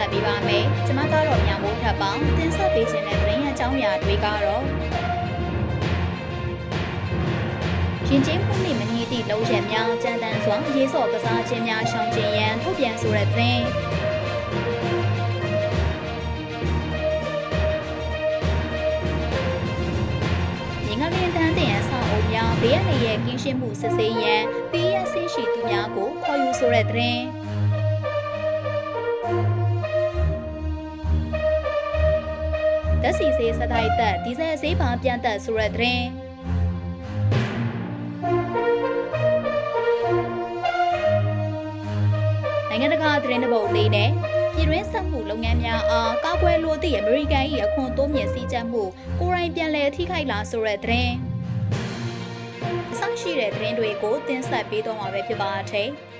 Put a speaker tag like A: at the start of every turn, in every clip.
A: ဆက်ပေးပါမယ်။ကျွန်မကတော့ညမိုးထပ်ပေါင်းတင်ဆက်ပေးခြင်းတဲ့သတင်းအကြောင်းအရာတွေကတော့ရင်ကျင်းမှုနဲ့မညီသည့်လုံချက်များကြမ်းတမ်းစွာရေးစော်ကစားခြင်းများရှောင်ကျဉ်ရန်ထုတ်ပြန်ဆိုတဲ့သတင်းငငလင်းတန်းတင်အဆောက်အုံများဘေးရန်ရဲ့ကင်းရှင်းမှုစစ်ဆေးရန်ပေးရဆင်းရှိသူများကိုခေါ်ယူဆိုတဲ့သတင်း က်စီစေးစတိုင်းတက်ဒီဇယ်ဈေးပါပြန်တက်ဆိုတဲ့သတင်းနိုင်ငံတကာသတင်းတပုတ်လေးနဲ့ပြည်တွင်းဆက်မှုလုပ်ငန်းများအားကောက်ွယ်လိုသည့်အမေရိကန်၏အခွန်တိုးမြင့်စည်းကြပ်မှုကိုယ်တိုင်ပြန်လည်ထိခိုက်လာဆိုတဲ့သတင်းအဆရှိတဲ့သတင်းတွေကိုတင်ဆက်ပေးတော့မှာပဲဖြစ်ပါတယ်။ပ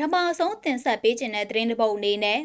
A: ထမဆုံးတင်ဆက်ပေးခြင်းတဲ့သတင်းတစ်ပုဒ်အနေနဲ့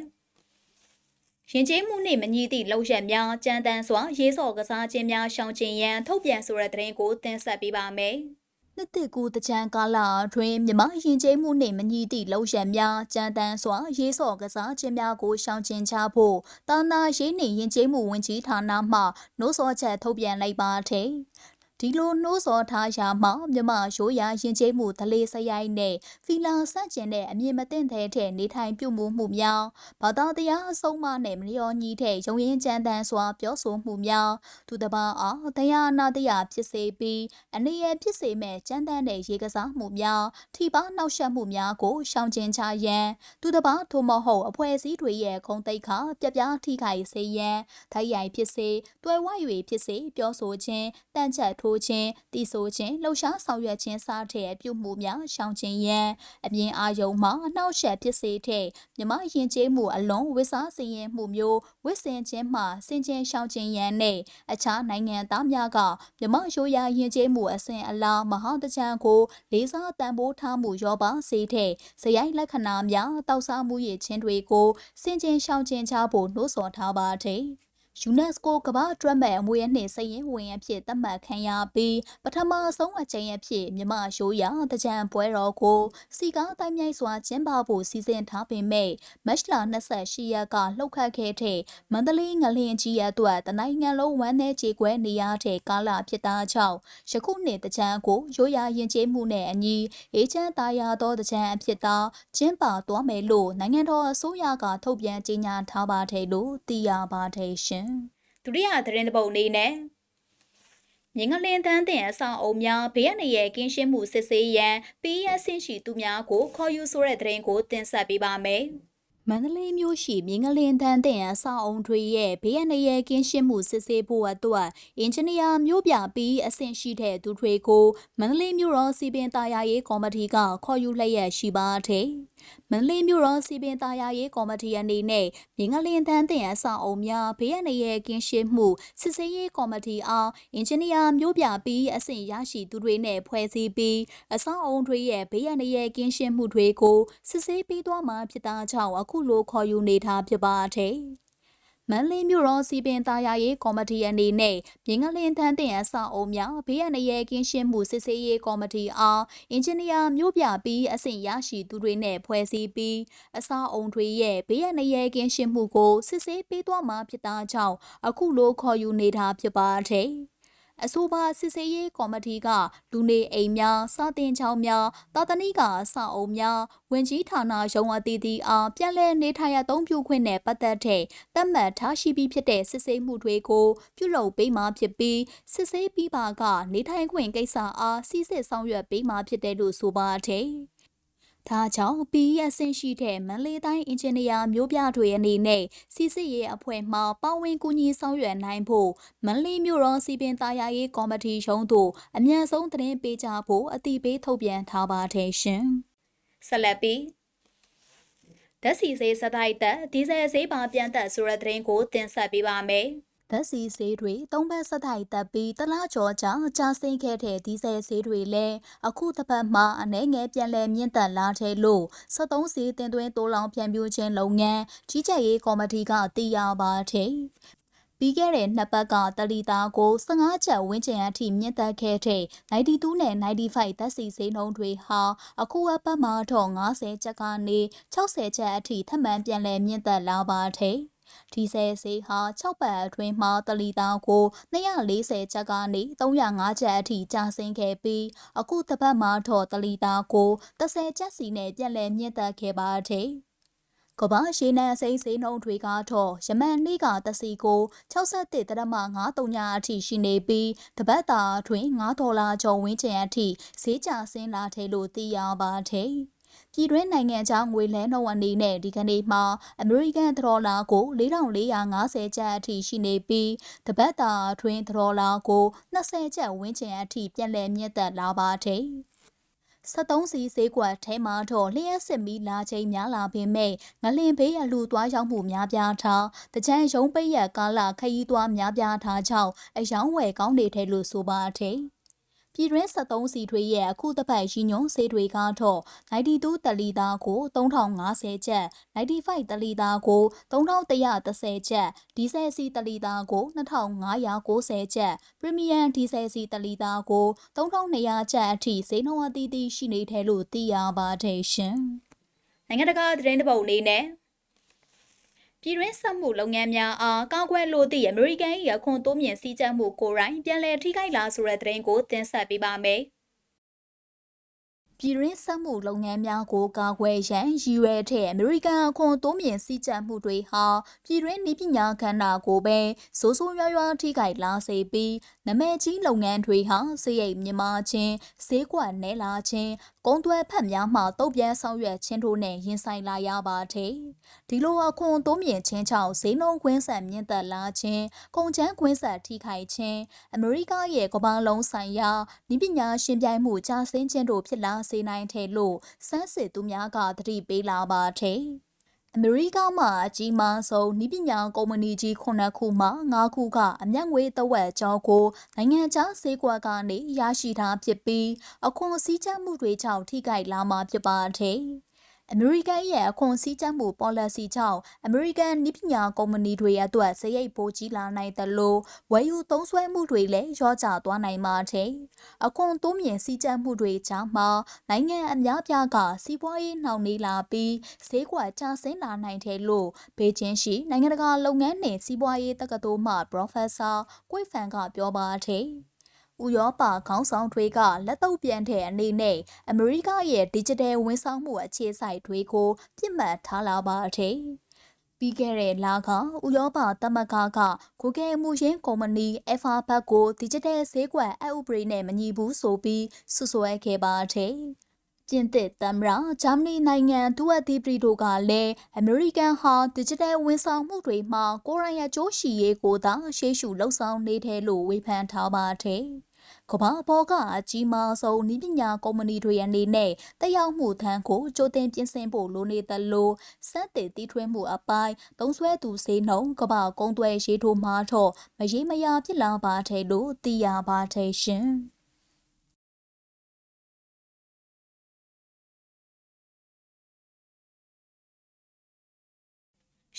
A: ရင်ကျေးမှုနှင့်မညီသည့်လောက်ရက်များကြမ်းတမ်းစွာရေးစော်ကစားခြင်းများရှောင်ကျဉ်ရန်ထုတ်ပြန်ဆိုတဲ့သတင်းကိုတင်ဆက်ပေးပါမယ်။နှစ်တစ်ကူတကြံကာလအတွင်းမြမရင်ကျေးမှုနှင့်မညီသည့်လောက်ရက်များကြမ်းတမ်းစွာရေးစော်ကစားခြင်းများကိုရှောင်ကျဉ်ချဖို့တာနာရေးနှင့်ရင်ကျေးမှုဝန်ကြီးဌာနမှနှိုးဆော်ချက်ထုတ်ပြန်လိုက်ပါတဲ့။ ဒီလိုနှိုးဆော်ထားရာမှာမြမရိုးရာရင်ကျေးမှုဒလေးစရိုက်နဲ့ဖီလာဆန့်ကျင်တဲ့အမြင်မသိတဲ့တဲ့နေထိုင်ပြုမှုမှုများဘာသာတရားအဆုံးအမနဲ့မလျော်ညီတဲ့ရုံရင်ကြမ်းတမ်းစွာပြောဆိုမှုများသူတပါအားတရားနာတရားဖြစ်စေပြီးအနေရဖြစ်စေမဲ့ကြမ်းတမ်းတဲ့ရေကစားမှုများထိပါနှောက်ယှက်မှုများကိုရှောင်ကျဉ်ချရန်သူတပါထို့မဟုတ်အဖွဲ့အစည်းတွေရဲ့ခုံတိတ်ခါပြပြထိခိုက်စေရန်ထိုက်ရိုက်ဖြစ်စေတွယ်ဝ၍ဖြစ်စေပြောဆိုခြင်းတန့်ချက်ထိုးထိုးခြင်းတီဆိုခြင်းလှုပ်ရှားဆောင်ရွက်ခြင်းစတဲ့ပြုမှုများရှောင်ကျဉ်ရန်အပြင်အာယုံမှာအနှောက်အယှက်ဖြစ်စေတဲ့မြမယဉ်ကျေးမှုအလုံးဝစ်စားစီရင်မှုမျိုးဝစ်စင်ခြင်းမှစင်ကျင်ရှောင်ကျဉ်ရန်နဲ့အခြားနိုင်ငံသားများကမြမရိုးရာယဉ်ကျေးမှုအစဉ်အလာမဟာတကြံကိုလေးစားတန်ဖိုးထားမှုရောပါစေတဲ့ဇယိုက်လက္ခဏာများတောက်စားမှုရခြင်းတွေကိုစင်ကျင်ရှောင်ကျဉ်ချဖို့နှိုးဆော်ထားပါတယ်။ UNESCO ကမ္ဘာအတွက်မဲ့အမွေအနှစ်စည်ရင်ဝင်အဖြစ်သတ်မှတ်ခံရပြီးပထမဆုံးအကြိမ်အဖြစ်မြမရိုးရာတကြံပွဲတော်ကိုစီကားတိုင်းမြိုက်စွာကျင်းပဖို့စီစဉ်ထားပေမဲ့မတ်လ28ရက်ကလှုပ်ခတ်ခဲ့တဲ့မန္တလေးငလင်ကြီးရဲ့အတွက်တနိုင်ငံလုံးဝမ်းနည်းကြေကွဲနေရတဲ့ကာလဖြစ်တာကြောင့်ယခုနှစ်တကြံကိုရိုးရာရင်ကျေးမှုနဲ့အညီအေးချမ်းသားရသောတကြံအဖြစ်သာကျင်းပသွားမယ်လို့နိုင်ငံတော်အစိုးရကထုတ်ပြန်ကြေညာထားပါတယ်လို့သိရပါတယ်ရှင်ဒုတိယသတင်းတစ်ပုဒ်အနေနဲ့မြင်းကလင်းတန်းတင်အဆောင်အုံများဘေးရန်ရဲ့ကင်းရှင်းမှုစစ်ဆေးရန်ပေးရဆင့်ရှိသူများကိုခေါ်ယူဆိုတဲ့သတင်းကိုတင်ဆက်ပေးပါမယ်။မန္တလေးမြို့ရှိမြင်းကလင်းတန်းတင်အဆောက်အုံတွေရဲ့ဘေးရန်ရဲကင်းရှင်းမှုစစ်ဆေးဖို့အတွက်အင်ဂျင်နီယာမျိုးပြပြီးအဆင့်ရှိတဲ့သူတွေကိုမန္တလေးမြို့တော်စီပင်သားရရေးကော်မတီကခေါ်ယူလျက်ရှိပါတယ်။ မန္တလေးမြို့တော်စီပင်သားရရေးကော်မတီအနေနဲ့မြင်းကလင်းတန်းတင်အဆောက်အုံများဘေးရန်ရဲကင်းရှင်းမှုစစ်ဆေးရေးကော်မတီအားအင်ဂျင်နီယာမျိုးပြပြီးအဆင့်ရရှိသူတွေနဲ့ဖွဲ့စည်းပြီးအဆောက်အုံတွေရဲ့ဘေးရန်ရဲကင်းရှင်းမှုတွေကိုစစ်ဆေးပေးသွားမှာဖြစ်တာကြောင့်အခုလိုခေါ်ယူနေတာဖြစ်ပါတယ်။ မန်လေးမြို့တော်စီပင်သားရရေးကော်မတီအနေနဲ့မြင်းကလင်းထန်းတင်အဆောက်အုံများဘေးရန်ရဲကင်းရှင်းမှုစစ်ဆေးရေးကော်မတီအားအင်ဂျင်နီယာမျိုးပြပြီးအဆင့်ရရှိသူတွေနဲ့ဖွဲ့စည်းပြီးအဆောက်အုံတွေရဲ့ဘေးရန်ရဲကင်းရှင်းမှုကိုစစ်ဆေးပေးသွားမှာဖြစ်တာကြောင့်အခုလိုခေါ်ယူနေတာဖြစ်ပါတယ်။ အဆိုပါစစ်ဆေးရေးကော်မတီကလူနေအိမ်များစာတင်ချောင်းများတာတနိကအဆောက်အုံများဝင်ကြီးဌာနရုံးအသီးသီးအားပြန်လည်နေထိုင်ရသုံးပြုခွင့်နဲ့ပတ်သက်တဲ့တတ်မှတ်ထားရှိပြီးဖြစ်တဲ့စစ်ဆေးမှုတွေကိုပြုလုပ်ပေးမှာဖြစ်ပြီးစစ်ဆေးပြီးပါကနေထိုင်ခွင့်ကိစ္စအားစီစစ်ဆောင်ရွက်ပေးမှာဖြစ်တယ်လို့ဆိုပါတယ်။ ဒါကြောင့် PES ဆင့်ရှိတဲ့မန်လေးတိုင်းအင်ဂျင်နီယာမျိုးပြတွေအနေနဲ့စီစစ်ရေးအဖွဲ့မှပါဝင်ကူညီဆောင်ရွက်နိုင်ဖို့မန်လေးမြို့တော်စီပင်သားရရေးကော်မတီရုံးသို့အမြန်ဆုံးသတင်းပေးကြဖို့အတိပေးထုတ်ပြန်ထားပါတယ်ရှင်။ဆက်လက်ပြီးဓာတ်စီစေးစတိုက်သက်ဒီဇယ်ဈေးပါပြန်သက်ဆိုတဲ့သတင်းကိုတင်ဆက်ပေးပါမယ်။ ဓာတ်စီဆေးတွေသုံးဘက်ဆက်ထိုက်တက်ပြီးတလားကျော်ကြာကြာဆင်းခဲ့တဲ့ဒီဇယ်ဆေးတွေလည်းအခုတစ်ပတ်မှအနေငယ်ပြန်လည်မြင့်တက်လာတဲ့လို့73စီတင်သွင်းတိုးလောင်ပြန်ပြိုခြင်းလုပ်ငန်းကြီးကြပ်ရေးကော်မတီကသိရပါတယ်ပြီးခဲ့တဲ့နှစ်ပတ်ကတလီတာကို15ချက်ဝန်းကျင်အထိမြင့်တက်ခဲ့တဲ့92နဲ့95ဓာတ်စီဆေးနှုန်းတွေဟာအခုအပတ်မှာတော့90ချက်ကနေ60ချက်အထိထပ်မံပြန်လည်မြင့်တက်လာပါတယ်။ ဒီဆယ်ဆေးဟာ6ပတ်အတွင်းမှာတလီတာကို240ချက်ကနေ305ချက်အထိကျဆင်းခဲ့ပြီးအခုတစ်ပတ်မှာတော့တလီတာကို30ချက်စီနဲ့ပြန်လည်မြင့်တက်ခဲ့ပါတယ်။ကဘာရှင်းနဲ့စိမ့်စိမ့်နှုံတွေကတော့ယမန်နေ့ကတစီကို61တရမ93ညအထိရှိနေပြီးတပတ်တာအတွင်း9ဒေါ်လာကျော်ဝန်းကျင်အထိဈေးကျဆင်းလာတယ်လို့သိရပါတယ်။ ပြည်တွင်းနိုင်ငံခြားငွေလဲနှုန်းအနေနဲ့ဒီကနေ့မှာအမေရိကန်ဒေါ်လာကို4450ကျပ်အထိရှိနေပြီးတပတ်တာအတွင်းဒေါ်လာကို20ကျပ်ဝန်းကျင်အထိပြန်လည်မြင့်တက်လာပါတယ်။73စီဈေးကွက်ထဲမှာတော့လျှက်စစ်မီလာချိန်များလာပေမဲ့ငလင်ဘေးအလူသွားရောက်မှုများပြားထားတကြံရုံးပိတ်ရကာလခရီးသွားများပြားထားကြောင့်အယောင်းဝယ်ကောင်းနေတယ်လို့ဆိုပါတယ်။ ပြည်တွင်း73စီတွေရဲ့အခုတစ်ပတ်ရည်ညွှန်းဆေးတွေကတော့92တလီသားကို3050ကျပ်95တလီသားကို3130ကျပ်ဒီဇယ်စီတလီသားကို2590ကျပ်ပရီမီယံဒီဇယ်စီတလီသားကို3200ကျပ်အထိဈေးနှုန်းအသီးသီးရှိနေတယ်လို့သိရပါတယ်ရှင်နိုင်ငံတကာသတင်းတပုတ်အနေနဲ့ ပြည်တွင်းစက်မှုလုပ်ငန်းများအားကောက်ွယ်လို့သည့်အမေရိကန်၏အခွန်တိုးမြင့်စည်းကြပ်မှုကိုယ်တိုင်ပြန်လည်ထိခိုက်လာဆိုတဲ့သတင်းကိုတင်ဆက်ပေးပါမယ်။ပြည်ရင်းစက်မှုလုပ်ငန်းများကိုကာကွယ်ရန်ရည်ရွယ်တဲ့အမေရိကန်အခွန်တိုးမြင့်စည်းကြပ်မှုတွေဟာပြည်ရင်းနည်းပညာခန္ဓာကိုပဲစိုးစိုးရွားရွားထိခိုက်လာစေပြီးနမဲကြီးလုပ်ငန်းတွေဟာစရိတ်မြမာခြင်းဈေးကွက်နဲလာခြင်းကုန်းသွဲဖက်များမှတုတ်ပြန်ဆောင်ရွက်ခြင်းတို့နဲ့ရင်ဆိုင်လာရပါတယ်ဒီလိုအခွန်တိုးမြင့်ခြင်းကြောင့်ဈေးနှုန်းခွင်းဆက်မြင့်တက်လာခြင်းကုန်ချမ်းခွင်းဆက်ထိခိုက်ခြင်းအမေရိကရဲ့ကမ္ဘာလုံးဆိုင်ရာနည်းပညာရှင်ပြိုင်မှုကြာဆင်းခြင်းတို့ဖြစ်လာစေနိုင်တယ်လို့စမ်းစစ်သူများကသတိပေးလာပါတယ်။ အမေရိကမှာအကြီးမားဆုံးနည်းပညာကုမ္ပဏီကြီးခုနှစ်ခုမှ၅ခုကအမျက်ငွေတဝက်ကျော်ကိုနိုင်ငံခြားဈေးကွက်ကနေရရှိထားဖြစ်ပြီးအခွန်စည်းကြပ်မှုတွေကြောင့်ထိခိုက်လာမှာဖြစ်ပါတယ်။ အမေရိကန်ရဲ့အခွန်စည်းကြပ်မှု policy ကြောင့်အမေရိကန်နည်းပညာကုမ္ပဏီတွေအတွက်စရိတ်ပိုကြီးလာနိုင်တယ်လို့ဝယ်ယူသုံးစွဲမှုတွေလည်းရောကျသွားနိုင်ပါတယ်။အခွန်တိုးမြင့်စည်းကြပ်မှုတွေကြောင့်မှနိုင်ငံအများပြားကစီးပွားရေးနှောင့်နှေးလာပြီးဈေးကွက်ကျဆင်းလာနိုင်တယ်လို့ဘေကျင်းရှိနိုင်ငံတကာလုပ်ငန်းနှင့်စီးပွားရေးတက္ကသိုလ်မှ Professor ကွိဖန်ကပြောပါတယ်။ ဥရောပခေါင်းဆောင်တွေကလက်တော့ပြန်တဲ့အနေနဲ့အမေရိကရဲ့ digital ဝန်ဆောင်မှုအခြေစိုက်တွေကိုပြစ်မှတ်ထားလာပါတယ်။ပြီးခဲ့တဲ့လကဥရောပသမဂ္ဂက Google မှုရင်းကုမ္ပဏီ Alphabet ကို digital ဈေးကွက်အဥပဒေနဲ့မညီဘူးဆိုပြီးဆွဆွဲခဲ့ပါတယ်။ကျင်းသစ်သမ္မတဂျာမနီနိုင်ငံဒူဝတ်ဒီပရီတို့ကလည်းအမေရိကန်ဟာဒစ်ဂျစ်တယ်ဝန်ဆောင်မှုတွေမှာကိုရိုင်းရကျိုးရှိရေးကိုသာရှေ့ရှုလှုပ်ဆောင်နေတယ်လို့ဝေဖန်ထားပါတယ်။ ကမ္ဘာပေါ်ကအကြီးမားဆုံးနည်းပညာကုမ္ပဏီတွေအနေနဲ့တက်ရောက်မှုထမ်းကိုကြိုတင်ပြင်ဆင်ဖို့လိုနေတယ်လို့စက်တေတီးထွင်းမှုအပိုင်းသုံးဆွဲသူစေနှုံကမ္ဘာကုန်းသွဲရေးထိုးမှာတော့မရေမရာဖြစ်လာပါတယ်လို့သိရပါတယ်ရှင်။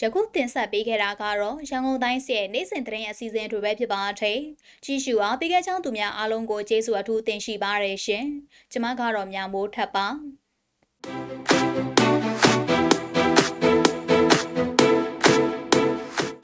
A: ယခုတင်ဆက်ပေးခဲ့တာကတော့ရန်ကုန်တိုင်းစီရဲ့နေ့စဉ်သတင်းအစီအစဉ်တွေပဲဖြစ်ပါထိန်ကြီးစုအားပေးခဲ့ချောင်းသူများအားလုံးကိုကျေးဇူးအထူးတင်ရှိပါရရှင်ကျွန်မကတော့မြန်မိုးထပ်ပါ